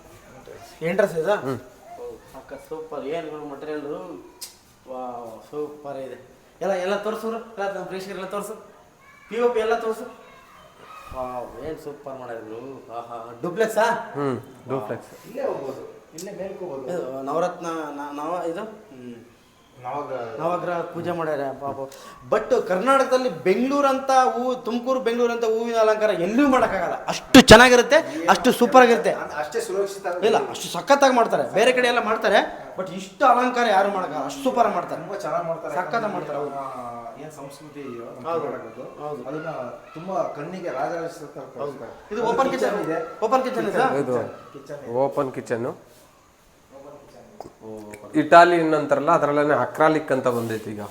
ಎಂಟ್ರೆನ್ಸ್ ಇದಾ? ಅಕ್ಕ ಸೂಪರ್ ಏನು ಮಟೀರಿಯಲ್ ವಾ ಸೂಪರ್ ಇದೆ. ಎಲ್ಲ ಎಲ್ಲ ತೋರಿಸೋರು ಎಲ್ಲ ನಮ್ಮ ಪ್ರೇಕ್ಷಕರೆಲ್ಲ ತೋರಿಸು. ಪಿ ಒ ಪಿ ಎಲ್ಲ ತೋರಿಸು. ವಾವ್ ಏನು ಸೂಪರ್ ಮಾಡಿದ್ರು ಆಹಾ ಡುಪ್ಲೆಕ್ಸಾ ಹ್ಞೂ ಡೂಪ್ಲೆಕ್ಸ್ ಇಲ್ಲೇ ಹೋಗ್ಬೋದು ಇಲ್ಲೇ ಮೇಲ್ಕೋಬೋದು. ನವರತ್ನ ನಾವ ನವ ಇದು? ಹ್ಮ್. ನವಾಗ ನವಗ್ರಹ ಪೂಜೆ ಮಾಡ್ಯಾರ ಪಾಪ. ಬಟ್ ಕರ್ನಾಟಕದಲ್ಲಿ ಬೆಂಗಳೂರು ಅಂತ ಹೂ ತುಮಕೂರು ಬೆಂಗಳೂರು ಅಂತ ಹೂವಿನ ಅಲಂಕಾರ ಎಲ್ಲೂ ಮಾಡೋಕ್ಕಾಗಲ್ಲ. ಅಷ್ಟು ಚೆನ್ನಾಗಿರುತ್ತೆ ಅಷ್ಟು ಸೂಪರ್ ಆಗಿರುತ್ತೆ ಅಷ್ಟೇ ಸುರಕ್ಷಿತ ಇಲ್ಲ ಅಷ್ಟು ಸಖತ್ತಾಗಿ ಮಾಡ್ತಾರೆ. ಬೇರೆ ಕಡೆ ಎಲ್ಲ ಮಾಡ್ತಾರೆ ಬಟ್ ಇಷ್ಟು ಅಲಂಕಾರ ಯಾರು ಮಾಡೋಕ್ಕಾಗಲ್ಲ. ಅಷ್ಟು ಸೂಪರ್ ಮಾಡ್ತಾರೆ. ತುಂಬ ಚೆನ್ನಾಗಿ ಮಾಡ್ತಾರೆ. ಸಖತ್ತಾಗಿ ಮಾಡ್ತಾರೆ, ಅವ್ರು ಏನ್ ಸಂಸ್ಕೃತಿ ಇದೆಯೋ ಹೌದು. ಅದನ್ನ ತುಂಬಾ ಕಣ್ಣಿಗೆ ರಾಜರಾಜ. ಇದು ಓಪನ್ ಕಿಚನ್ ಇದೆ? ಓಪನ್ ಕಿಚನ್ ಇದೆ? ಓಪನ್ ಕಿಚನ್ ಇಟಾಲಿಯನ್ ಅಂತಾರಲ್ಲ ಅದರಲ್ಲೇ ಅಕ್ರಾಲಿಕ್ ಅಂತ ಬಂದೈತಿ ಈಗ.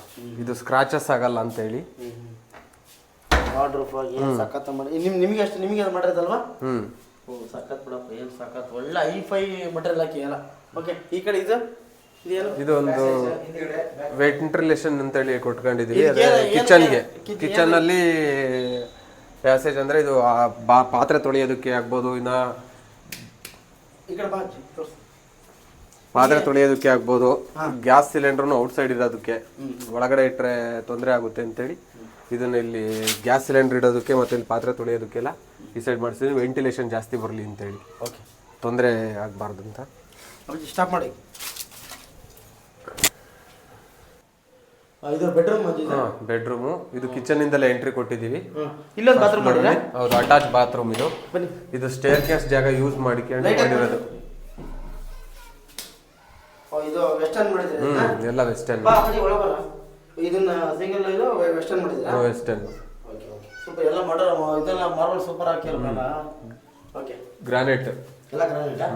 ಇದು ಸ್ಕ್ರಾಚಸ್ ಆಗಲ್ಲ ಅಂತೇಳಿ. ವಾರ್ಡ್ರೂಫ್ ಏನು ಸಖತ್ ಮಾಡಿ ನಿಮ್ ನಿಮಗೆ ಅಷ್ಟು ನಿಮಗೆ ಅದು ಮಾಡಿರೋದಲ್ವಾ ಹ್ಞೂ ಓ ಸಖತ್ ಬಿಡಪ್ಪ ಏನು ಸಖತ್. ಒಳ್ಳೆ ಐ ಫೈ ಮಟೀರಿಯಲ್ ಹಾಕಿ ಎಲ್ಲ. ಓಕೆ ಈ ಕಡೆ ಇದು? ಇದು ಒಂದು ವೆಂಟ್ರಿಲೇಷನ್ ಅಂತೇಳಿ ಕೊಟ್ಕೊಂಡಿದೀವಿ. ಕಿಚನ್ಗೆ ಕಿಚನ್ ಅಲ್ಲಿ ಪ್ಯಾಸೇಜ್ ಅಂದ್ರೆ ಇದು ಪಾತ್ರೆ ತೊಳೆಯೋದಕ್ಕೆ ಆಗ್ಬೋದು ಇನ್ನ ಈ ಕಡೆ ಬಾ. ಪಾತ್ರೆ ತೊಳೆಯೋದಕ್ಕೆ ಆಗ್ಬೋದು ಗ್ಯಾಸ್ ಸಿಲಿಂಡರ್ನು ಔಟ್ ಸೈಡ್ ಇರೋದಕ್ಕೆ ಒಳಗಡೆ ಇಟ್ಟರೆ ತೊಂದರೆ ಆಗುತ್ತೆ ಅಂತೇಳಿ ಇದನ್ನ ಇಲ್ಲಿ ಗ್ಯಾಸ್ ಸಿಲಿಂಡರ್ ಇಡೋದಕ್ಕೆ ಮತ್ತೆ ಇಲ್ಲಿ ಪಾತ್ರೆ ತೊಳೆಯೋದಕ್ಕೆಲ್ಲ ಡಿಸೈಡ್ ಸೈಡ್ ಮಾಡಿಸಿದ್ವಿ. ವೆಂಟಿಲೇಷನ್ ಜಾಸ್ತಿ ಬರಲಿ ಅಂತೇಳಿ. ಓಕೆ. ತೊಂದರೆ ಆಗಬಾರ್ದು ಅಂತ. ಸ್ಟಾಪ್ ಮಾಡಿ. ಬೆಡ್ರೂಮ್ ಇದು? ಕಿಚನ್ ಇಂದಲೇ ಎಂಟ್ರಿ ಕೊಟ್ಟಿದ್ದೀವಿ. ಇಲ್ಲೊಂದು ಬಾತ್ರೂಮ್ ಹೌದು ಅಟ್ಯಾಚ್ ಬಾತ್ರೂಮ್ ಇದು. ಇದು ಸ್ಟೇರ್ ಕೇಸ್ ಜಾಗ ಯೂಸ್ ಮಾಡಿಕೊಂಡು ಮಾಡಿರೋದು ಇದು ವೆಸ್ಟರ್ನ್ ಮಾಡಿದ್ರೆ ಎಲ್ಲ ವೆಸ್ಟರ್ನ್ ಬಾ ಅಜ್ಜಿ ಒಳಗೆ ಬರ ಇದನ್ನ ಸಿಂಗಲ್ ಇದು ವೆಸ್ಟರ್ನ್ ಮಾಡಿದ್ರೆ? ವೆಸ್ಟರ್ನ್ ಓಕೆ ಓಕೆ ಸೂಪರ್ ಎಲ್ಲ ಮಾಡರ್ ಇದೆಲ್ಲ ಮಾರ್ಬಲ್ ಸೂಪರ್ ಹಾಕಿರಲ್ಲ ಓಕೆ ಗ್ರಾನೈಟ್ ಎಲ್ಲ ಗ್ರಾನೈಟಾ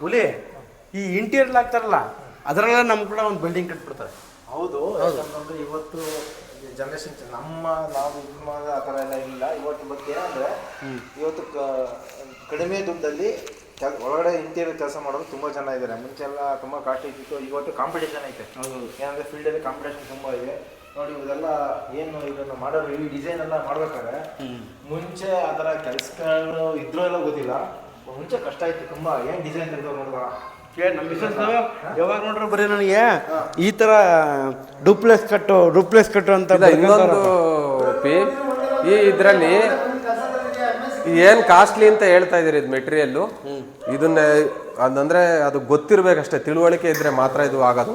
ಹುಲಿ ಈ ಇಂಟೀರಿಯರ್ ಹಾಕ್ತಾರಲ್ಲ ಅದರಲ್ಲ ನಮ್ಮ ಕೂಡ ಒಂದು ಬಿಲ್ಡಿಂಗ್ ಕಟ್ಬಿಡ್ತಾರೆ. ಹೌದು ಯಾಕಂತಂದ್ರೆ ಇವತ್ತು ಜನರೇಷನ್ ನಮ್ಮ ನಾವು ಇದು ಮಾಡಿದ ಆ ಥರ ಎಲ್ಲ ಇಲ್ಲ. ಇವತ್ತು ಬಗ್ಗೆ ಏನಂದ್ರೆ ಇವತ್ತು ಕಡಿಮೆ ದುಡ್ಡಲ್ಲಿ ಕೆಲ್ ಒಳಗಡೆ ಇಂಟೀರಿಯರ್ ಕೆಲಸ ಮಾಡೋರು ತುಂಬ ಜನ ಇದ್ದಾರೆ ಮುಂಚೆ ಎಲ್ಲ ತುಂಬ ಕಾಸ್ಟ್ ಇತ್ತು ಇವತ್ತು ಕಾಂಪಿಟೇಷನ್ ಐತೆ. ಏನಂದರೆ ಫೀಲ್ಡಲ್ಲಿ ಕಾಂಪಿಟೇಷನ್ ತುಂಬ ಇದೆ. ನೋಡಿ ಇದೆಲ್ಲ ಏನು ಇದನ್ನು ಮಾಡೋರು ಈ ಡಿಸೈನ್ ಎಲ್ಲ ಮಾಡ್ಬೇಕಾದ್ರೆ ಮುಂಚೆ ಆ ಥರ ಕೆಲಸಗಳು ಇದ್ರೂ ಎಲ್ಲ ಗೊತ್ತಿಲ್ಲ. ಮುಂಚೆ ಕಷ್ಟ ಇತ್ತು ತುಂಬ. ಏನು ಡಿಸೈನ್ ತೆಗೆದು ನೋಡುವ? ನಮ್ಮ ಮಿಸಸ್ ಯಾವಾಗ ನೋಡ್ರು ಬರೀ ನನಗೆ ಈ ತರ ಡೂಪ್ಲೆಸ್ ಕಟ್ಟು ಡೂಪ್ಲೆಸ್ ಕಟ್ಟು ಅಂತ ಇನ್ನೊಂದು ಪಿ ಈ ಇದರಲ್ಲಿ ಏನು ಕಾಸ್ಟ್ಲಿ ಅಂತ ಹೇಳ್ತಾ ಇದೀರಿ ಇದು ಮೆಟೀರಿಯಲ್ ಇದನ್ನ ಅದಂದ್ರೆ ಅದು ಗೊತ್ತಿರ್ಬೇಕಷ್ಟೇ ತಿಳುವಳಿಕೆ ಇದ್ರೆ ಮಾತ್ರ ಇದು ಆಗೋದು.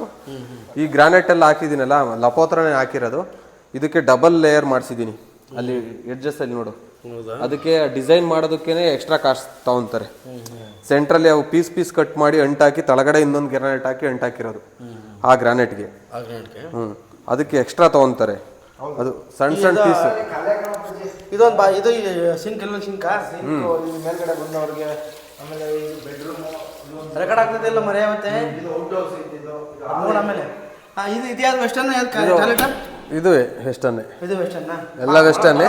ಈ ಗ್ರಾನೈಟ್ ಅಲ್ಲಿ ಹಾಕಿದ್ದೀನಲ್ಲ ಲಪೋತ್ರನೇ ಹಾಕಿರೋದು. ಇದಕ್ಕೆ ಡಬಲ್ ಲೇಯರ್ ಮಾಡಿಸಿದೀನಿ ಅಲ್ಲಿ ಎಡ್ಜಸ್ ಅಲ್ಲಿ ನೋಡು. ಅದಕ್ಕೆ ಡಿಸೈನ್ ಮಾಡೋದಕ್ಕೇನೆ ಎಕ್ಸ್ಟ್ರಾ ಕಾಸ್ಟ್ ತಗೊಂತಾರೆ. ಸೆಂಟ್ರಲ್ಲಿ ಅವು ಪೀಸ್ ಪೀಸ್ ಕಟ್ ಮಾಡಿ ಅಂಟಾಕಿ ತಳಗಡೆ ಇನ್ನೊಂದು ಗ್ರಾನೈಟ್ ಹಾಕಿ ಅಂಟಾಕಿರೋದು. ಆ ಗ್ರಾನೈಟ್ಗೆ ಹ್ಮ್. ಅದಕ್ಕೆ ಎಕ್ಸ್ಟ್ರಾ ತಗೊಂತಾರೆ. ಅದು ಸಣ್ಣ ಸಣ್ಣ ಪೀಸ್ ಇದೊಂದು ಬಾ ಇದು ಸಿಂಕ್ ಎಲ್ಲ ಸಿಂಕ್ ಮೇಲ್ಗಡೆ ಬಂದವ್ರಿಗೆ ಆಮೇಲೆ ಬೆಡ್ರೂಮ್ ರೆಕಾರ್ಡ್ ಆಗ್ತದಿಲ್ಲ ಮರೆಯ ಮತ್ತೆ ಇದು ಔಟ್ ಹೌಸ್ ಇದ್ದಿದ್ದು ನೋಡ ಆಮೇಲೆ ಹಾ ಇದು ಇದ್ಯಾವ್ದು ವೆಸ್ಟರ್ನ್ ಟಾಯ್ಲೆಟ್ ಇದುವೇ ವೆಸ್ಟರ್ನ್ ಇದು ವೆಸ್ಟರ್ನ್ ಎಲ್ಲ ವೆಸ್ಟರ್ನ್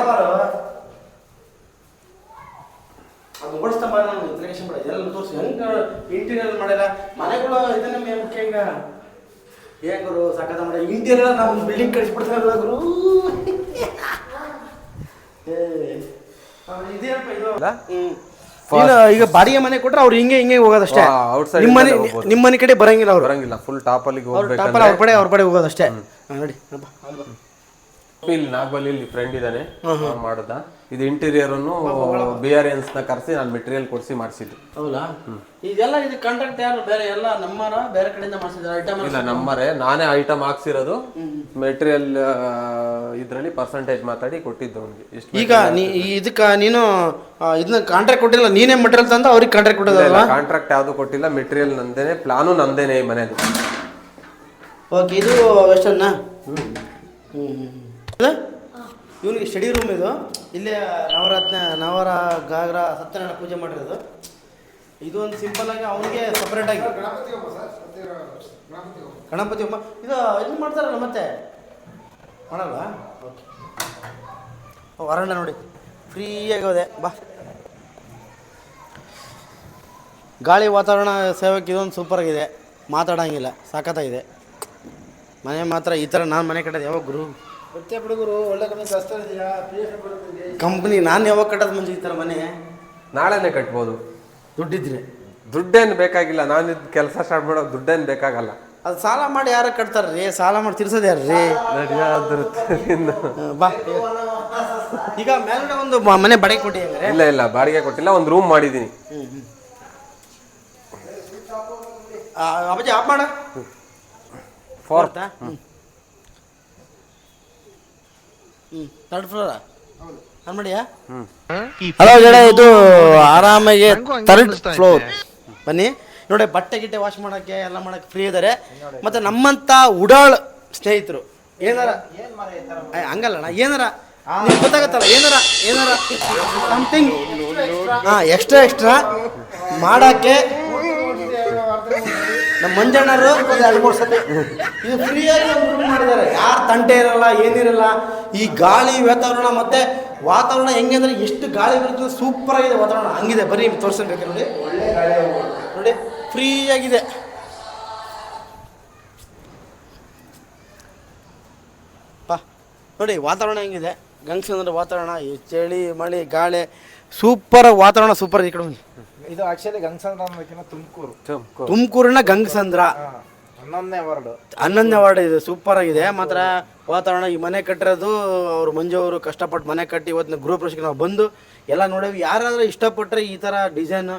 ಅದು ಓಡಿಸ್ತಾ ಬಾರ ನಾನು ಇಂಟ್ರಗೇಷನ್ ಬಿಡ ಎಲ್ಲ ತೋರಿಸಿ ಹೆಂಗೆ ಇಂಟೀರಿಯರ್ ಮಾಡ್ಯಾರ ಮನೆಗಳು ಇದನ್ನ ಮುಖ್ಯ ಈಗ ಏನ್ ಗುರು ಸಾಕದ ಮಾಡಿ ಇಂಟೀರಿಯರ್ ನಾವು ಬಿಲ್ಡಿಂಗ್ ಕಳಿಸ್ಬಿಡ್ತಾರೆ ಗುರು ಇಲ್ಲ, ಈಗ ಬಾಡಿಗೆ ಮನೆ ಕೊಟ್ರೆ ಅವ್ರು ಹಿಂಗೆ ಹಿಂಗೆ ಹೋಗೋದಷ್ಟೇ. ನಿಮ್ಮ ಮನೆ ನಿಮ್ಮ ಮನೆ ಕಡೆ ಬರಂಗಿಲ್ಲ ಅವ್ರು. ಬರಂಗಿಲ್ಲ ಫುಲ್ ಟಾಪಲ್ಲಿ ಹೋಗ್ಬೇಕಂದ್ರೆ ಅವ್ರ ಕಡೆ ಅವ್ರ ಕಡೆ ಹೋಗೋದಷ್ಟೇ. ನೋಡಿ ಅಲ್ಲಿ. ಇಲ್ಲಿ ನಾಗಬಲ್ಲಿ ಇಲ್ಲಿ ಫ್ರೆಂಡ್ ಇದ್ದಾನೆ ಮಾಡ್ದ. ಇದು ಇಂಟೀರಿಯರ್ ಅನ್ನು ಬಿ ಆರ್ ಎನ್ಸ್ನ ಕರೆಸಿ ನಾನು ಮೆಟೀರಿಯಲ್ ಕೊಡಿಸಿ ಮಾಡಿಸಿದ್ದು. ಹೌದಾ? ಇದೆಲ್ಲ ಇದು ಕಾಂಟ್ರಾಕ್ಟ್ ಯಾರು? ಬೇರೆ ಎಲ್ಲ ನಮ್ಮರ ಬೇರೆ ಕಡೆಯಿಂದ ಮಾಡಿಸಿದ್ರು ಐಟಮ್ ಇಲ್ಲ ನಮ್ಮರೇ. ನಾನೇ ಐಟಮ್ ಹಾಕ್ಸಿರೋದು. ಮೆಟೀರಿಯಲ್ ಇದರಲ್ಲಿ ಪರ್ಸೆಂಟೇಜ್ ಮಾತಾಡಿ ಕೊಟ್ಟಿದ್ದು ಅವ್ನಿಗೆ. ಈಗ ನೀ ಇದಕ್ಕೆ ನೀನು ಇದನ್ನ ಕಾಂಟ್ರಾಕ್ಟ್ ಕೊಟ್ಟಿಲ್ಲ. ನೀನೇ ಮೆಟೀರಿಯಲ್ ತಂದು ಅವ್ರಿಗೆ ಕಾಂಟ್ರಾಕ್ಟ್ ಕೊಟ್ಟೋದಲ್ಲ ಕಾಂಟ್ರಾಕ್ಟ್ ಯಾವುದು ಕೊಟ್ಟಿಲ್ಲ. ಮೆಟೀರಿಯಲ್ ನಂದೇನೆ ಪ್ಲಾನು ನಂದೇನೆ ಈ ಮನೆದು. ಓಕೆ ಇದು ವೆಸ್ಟರ್ನ ಹ್ಞೂ ಇವನಿಗೆ ಸ್ಟಡಿ ರೂಮ್ ಇದು. ಇಲ್ಲೇ ನವರತ್ನ, ನವರ ಗಾಗ್ರ ಸತ್ಯನಾರಾಯಣ ಪೂಜೆ ಮಾಡಿರೋದು. ಇದು ಒಂದು ಸಿಂಪಲ್ ಆಗಿ ಅವನಿಗೆ ಸಪ್ರೇಟ್ ಆಗಿ. ಗಣಪತಿ ಹಬ್ಬ. ಇದು ಇದು ಮಾಡ್ತಾರಲ್ಲ ಮತ್ತೆ? ಮಾಡಲ್ವಾ? ಓಕೆ ಹೊರಣ್ಣ ನೋಡಿ. ಫ್ರೀಯಾಗಿ ಹೋದೆ. ಬಾ. ಗಾಳಿ ವಾತಾವರಣ ಸೇವಕ್ಕೆ ಇದೊಂದು ಸೂಪರ್ ಆಗಿದೆ. ಮಾತಾಡಂಗಿಲ್ಲ. ಸಾಕತ್ತಾಗಿದೆ ಮನೆ ಮಾತ್ರ ಈ ಥರ ನಾನು ಮನೆ ಕಟ್ಟೋದು ಯಾವಾಗ ಗುರು? ಮತ್ತೆ ಹುಡುಗರು ಒಳ್ಳೆ ಕಮ್ಮಿ ಕಷ್ಟ ಇದೆಯಾ? ಕಂಪ್ನಿ ನಾನು ಯಾವಾಗ ಕಟ್ಟೋದು ಮುಂಚೆ ಈ ಥರ ಮನೆ? ನಾಳೆನೇ ಕಟ್ಬೋದು. ದುಡ್ಡಿದ್ರೆ? ದುಡ್ಡೇನು ಬೇಕಾಗಿಲ್ಲ. ನಾನು ಇದು ಕೆಲಸ ಸ್ಟಾರ್ಟ್ ಮಾಡೋ ದುಡ್ಡೇನು ಬೇಕಾಗಲ್ಲ. ಅದು ಸಾಲ ಮಾಡಿ ಯಾರು ಕಟ್ತಾರೆ ರೀ? ಸಾಲ ಮಾಡಿ ತಿರ್ಸೋದು ಯಾರು ರೀ? ಬಾ. ಈಗ ಮೇಲ್ಗಡೆ ಒಂದು ಮ- ಮನೆ ಬಾಡಿಗೆ ಕೊಟ್ಟಿ ಹಂಗಾರೆ? ಇಲ್ಲ ಇಲ್ಲ. ಬಾಡಿಗೆ ಕೊಟ್ಟಿಲ್ಲ ಒಂದು ರೂಮ್ ಮಾಡಿದ್ದೀನಿ ಆ, ಅಪ್ಪಾಜಿ ಆಫ್ ಮಾಡ. ಫೋರ್ತಾ ಹ್ಞೂ ಥರ್ಡ್ ಫ್ಲೋರಾ ಆನ್ ಮಾಡಿಯಾ ಹಲೋ ಗೆಳೆ ಇದು ಆರಾಮಾಗಿ ಥರ್ಡ್ ಫ್ಲೋರ್ ಬನ್ನಿ. ನೋಡಿ ಬಟ್ಟೆ ಗಿಟ್ಟೆ ವಾಶ್ ಮಾಡೋಕ್ಕೆ ಎಲ್ಲ ಮಾಡೋಕ್ಕೆ ಫ್ರೀ ಇದ್ದಾರೆ ಮತ್ತು ನಮ್ಮಂಥ ಉಡಾಳ್ ಸ್ನೇಹಿತರು ಏನಾರ? ಹಂಗಲ್ಲ ಹಂಗಲ್ಲಣ್ಣ ಏನಾರ? ನಿಮ್ಗೆ ಗೊತ್ತಾಗತ್ತಲ್ಲ ಏನಾರ ಏನಾರ? ಸಮಥಿಂಗ್ ಹಾಂ ಎಕ್ಸ್ಟ್ರಾ ಎಕ್ಸ್ಟ್ರಾ ಮಾಡೋಕ್ಕೆ ನಮ್ಮ ಮಂಜಣ್ಣರು ಒಂದು ಎರಡು ಮೂರು ಸತಿ. ಇದು ಫ್ರೀಯಾಗಿ ಮಾಡಿದ್ದಾರೆ. ಯಾರು ತಂಟೆ ಇರಲ್ಲ, ಏನಿರಲ್ಲ, ಈ ಗಾಳಿ, ವಾತಾವರಣ ಮತ್ತೆ ವಾತಾವರಣ ಹೆಂಗೆ ಅಂದರೆ ಎಷ್ಟು ಗಾಳಿ ಬರುತ್ತೆ ಸೂಪರ್ ಆಗಿದೆ ವಾತಾವರಣ. ಹಂಗಿದೆ, ಬರೀ ತೋರಿಸ್ಬೇಕು ನೋಡಿ. ನೋಡಿ ಫ್ರೀಯಾಗಿದೆ ಪಾ, ನೋಡಿ, ವಾತಾವರಣ ಹೆಂಗಿದೆ? ಗಂಗಸಂದ್ರ ವಾತಾವರಣ ಚಳಿ, ಮಳೆ, ಗಾಳಿ ಸೂಪರ್ ವಾತಾವರಣ ಸೂಪರ್ ಈ ಕಡೆ. ಇದು ಆಕ್ಚುಲಿ ಗಂಗಸಂದ್ರ ಅನ್ನೋದಕ್ಕಿಂತ ತುಮಕೂರು. ತುಮಕೂರಿನ ಗಂಗಸಂದ್ರ. ಹನ್ನೊಂದನೇ ವಾರ್ಡ್. ಹನ್ನೊಂದನೇ ವಾರ್ಡ್ ಇದೆ ಸೂಪರ್ ಆಗಿದೆ. ಮಾತ್ರ ವಾತಾವರಣ ಈ ಮನೆ ಕಟ್ಟಿರೋದು ಅವ್ರು ಮಂಜು ಅವರು ಕಷ್ಟಪಟ್ಟು ಮನೆ ಕಟ್ಟಿ ಇವತ್ತಿನ ಗೃಹ ಪ್ರವೇಶಕ್ಕೆ ನಾವು ಬಂದು ಎಲ್ಲ ನೋಡೇವಿ ಯಾರಾದರೂ ಇಷ್ಟಪಟ್ಟರೆ ಈ ಥರ ಡಿಸೈನ್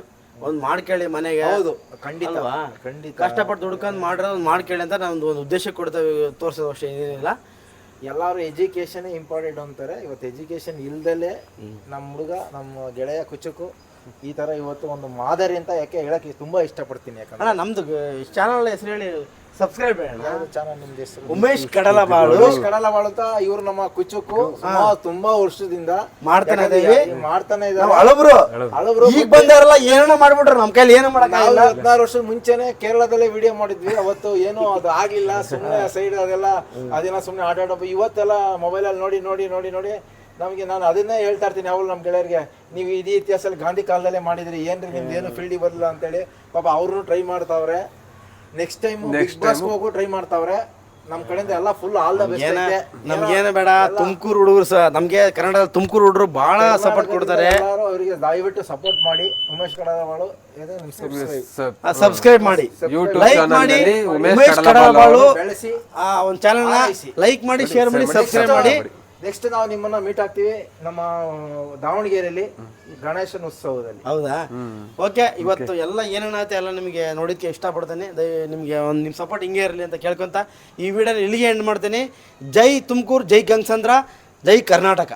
ಒಂದು ಮಾಡ್ಕೊಳ್ಳಿ ಮನೆಗೆ. ಹೌದು ಖಂಡಿತ ಅಲ್ವಾ? ಖಂಡಿತ. ಕಷ್ಟಪಟ್ಟು ದುಡ್ಕೊಂಡು ಮಾಡಿರೋ ಒಂದು ಮಾಡ್ಕೊಳ್ಳಿ ಅಂತ ನಾವು ಒಂದು ಉದ್ದೇಶ ಕೊಡ್ತೇವೆ. ತೋರಿಸೋದು ಅಷ್ಟೇ ಏನಿಲ್ಲ. ಎಲ್ಲರೂ ಎಜುಕೇಶನ್ ಇಂಪಾರ್ಟೆಂಟ್ ಅಂತಾರೆ. ಇವತ್ತು ಎಜುಕೇಶನ್ ಇಲ್ದಲೇ ನಮ್ಮ ಹುಡುಗ ನಮ್ಮ ಗೆಳೆಯ ಕುಚುಕು ಈ ತರ ಇವತ್ತು ಒಂದು ಮಾದರಿ ಅಂತ ಯಾಕೆ ಹೇಳಕ್ಕೆ ತುಂಬಾ ಇಷ್ಟಪಡ್ತೀನಿ ಯಾಕಂದ್ರೆ ಅಣ್ಣ ನಮ್ದು ಚಾನಲ್ ಹೆಸರು ಹೇಳಿ ಸಬ್ಸ್ಕ್ರೈಬ್ ಚಾನಲ್ ನಿಮ್ದು ಹೆಸರು? ಉಮೇಶ್ ಕಡಲಬಾಳು. ಉಮೇಶ್ ಕಡಲಬಾಳುತ್ತ ಇವ್ರು ನಮ್ಮ ಕುಚುಕು ತುಂಬಾ ವರ್ಷದಿಂದ ಮಾಡ್ತಾನೆ ಇದೀವಿ. ಮಾಡ್ತಾನೆ ಇದ್ದಾರೆ. ಹಳಬ್ರು. ಹಳಬ್ರು. ಈಗ ಬಂದಾರಲ್ಲ ಏನೋ ಮಾಡ್ಬಿಟ್ರು ನಮ್ಮ ಕೈಲಿ ಏನು ಮಾಡಕ್ಕಾಗಲ್ಲ. ಹದಿನಾರು ವರ್ಷದ ಮುಂಚೆನೆ ಕೇರಳದಲ್ಲೇ ವಿಡಿಯೋ ಮಾಡಿದ್ವಿ. ಅವತ್ತು ಏನು ಅದು ಆಗ್ಲಿಲ್ಲ. ಸುಮ್ಮನೆ ಸೈಡ್ ಅದೆಲ್ಲ ಅದೇನೋ ಸುಮ್ಮನೆ ಆಟಾಡೋ ಇವತ್ತೆಲ್ಲ ಮೊಬೈಲಲ್ಲಿ ನೋಡಿ ನೋಡಿ ನೋಡಿ ನೋಡಿ ನಮಗೆ ನಾನು ಅದನ್ನೇ ಹೇಳ್ತಾ ಇರ್ತೀನಿ ಅವಳು ನಮ್ಮ ಗೆಳೆಯರಿಗೆ. ನೀವು ಇದೇ ಇತಿಹಾಸದಲ್ಲಿ ಗಾಂಧಿ ಕಾಲದಲ್ಲೇ ಮಾಡಿದ್ರಿ ಏನ್ರಿ ನಿಮ್ದು? ಏನು ಫೀಲ್ಡಿಗೆ ಬರಲಿಲ್ಲ ಅಂತೇಳಿ. ಪಾಪ ಅವ್ರನ್ನೂ ಟ್ರೈ ಮಾಡ್ತಾವ್ರೆ. ನೆಕ್ಸ್ಟ್ ಟೈಮ್ ನೆಕ್ಸ್ಟ್ ಹೋಗು ಟ್ರೈ ಮಾಡ್ತಾವ್ರೆ. ನಮ್ಮ ಕಡೆಯಿಂದ ಎಲ್ಲ ಫುಲ್ ಆಲ್ ದ ಬೆಸ್ಟ್ ನಮ್ಗೇನು ಬೇಡ ತುಮಕೂರು ಹುಡುಗರು ಸಹ ನಮಗೆ ಕನ್ನಡದ ತುಮಕೂರು ಹುಡುಗರು ಬಹಳ ಸಪೋರ್ಟ್ ಕೊಡ್ತಾರೆ. ಎಲ್ಲರೂ ಅವರಿಗೆ ದಯವಿಟ್ಟು ಸಪೋರ್ಟ್ ಮಾಡಿ. ಉಮೇಶ್ ಕಡಲವಾಳು ಇದು ನಿಮ್ಮ ಸಬ್ಸ್ಕ್ರೈಬ್ ಮಾಡಿ. ಲೈಕ್ ಮಾಡಿ. ಉಮೇಶ್ ಕಡಲಬಾಳು ಬೆಳೆಸಿ. ಆ ಒಂದು ಚಾನೆಲ್ನ ಲೈಕ್ ಮಾಡಿ ಶೇರ್ ಮಾಡಿ ಸಬ್ಸ್ಕ್ರೈಬ್ ಮಾಡಿ. ನೆಕ್ಸ್ಟ್ ನಾವು ನಿಮ್ಮನ್ನ ಮೀಟ್ ಆಗ್ತೀವಿ ನಮ್ಮ ದಾವಣಗೆರೆಯಲ್ಲಿ ಗಣೇಶನ ಉತ್ಸವದಲ್ಲಿ ಹೌದಾ ಓಕೆ ಇವತ್ತು ಎಲ್ಲ ಏನೇನಾಯ್ತು ಎಲ್ಲ ನಿಮಗೆ ಇಷ್ಟ ಇಷ್ಟಪಡ್ತೇನೆ. ದಯ ನಿಮಗೆ ಒಂದು ನಿಮ್ಮ ಸಪೋರ್ಟ್ ಹಿಂಗೆ ಇರಲಿ ಅಂತ ಕೇಳ್ಕೊಂತ ಈ ವಿಡಿಯೋ ಇಲ್ಲಿಗೆ ಎಂಡ್ ಮಾಡ್ತೀನಿ. ಜೈ ತುಮಕೂರು ಜೈ ಗಂಗಸಂದ್ರ ಜೈ ಕರ್ನಾಟಕ.